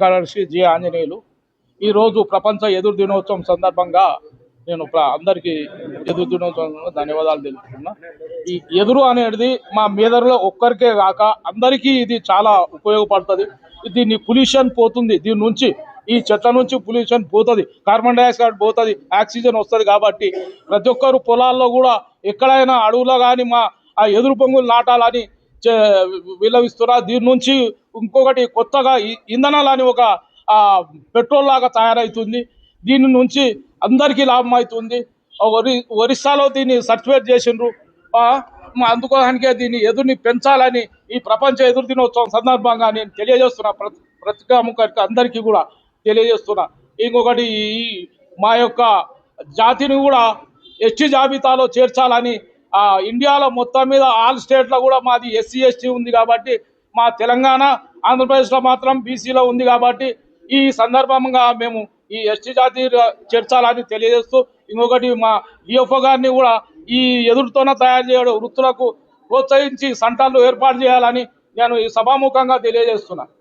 కార్యదర్శి జి ఆంజనేయులు. ఈరోజు ప్రపంచ ఎదురు దినోత్సవం సందర్భంగా నేను అందరికీ ఎదురు దినోత్సవం ధన్యవాదాలు తెలుపుతున్నా. ఈ ఎదురు అనేది మా మీదలో ఒక్కరికే కాక అందరికీ ఇది చాలా ఉపయోగపడుతుంది. దీన్ని పొల్యూషన్ పోతుంది. దీని నుంచి ఈ చెట్ల నుంచి పొల్యూషన్ పోతుంది కార్బన్ డైఆక్సైడ్ పోతుంది ఆక్సిజన్ వస్తుంది కాబట్టి ప్రతి ఒక్కరు పొలాల్లో కూడా ఎక్కడైనా అడవులో కానీ మా ఆ ఎదురు పొంగులు నాటాలని చే- విలవిస్తున్నా దీని నుంచి ఇంకొకటి కొత్తగా ఇంధనాలని ఇంధనాలు అని ఒక పెట్రోల్ లాగా తయారవుతుంది దీని నుంచి అందరికీ లాభం అవుతుంది. ఒరి ఒరిస్సాలో దీన్ని సర్టిఫికేట్ చేసిండ్రు. అందుకోడానికే దీన్ని ఎదురుని పెంచాలని ఈ ప్రపంచ ఎదురు దినోత్సవం సందర్భంగా నేను తెలియజేస్తున్నా. ప్రతి ప్రతికాముఖరికి అందరికీ కూడా. తెలియజేస్తున్నా. ఇంకొకటి ఈ మా యొక్క జాతిని కూడా ఎస్టీ జాబితాలో చేర్చాలని ఇండియాలో మొత్తం మీద ఆల్ స్టేట్లో కూడా మాది ఎస్సీ ఎస్టీ ఉంది కాబట్టి మా తెలంగాణ ఆంధ్రప్రదేశ్లో మాత్రం బీసీలో ఉంది కాబట్టి ఈ సందర్భంగా మేము ఈ ఎస్టీ జాతి చేర్చాలని తెలియజేస్తూ ఇంకొకటి మా డిఎఫ్ఓ గారిని కూడా ఈ ఎదురుతోన తయారు చేయడం వృత్తులకు ప్రోత్సహించి సంటాలు ఏర్పాటు చేయాలని నేను ఈ సభాముఖంగా తెలియజేస్తున్నాను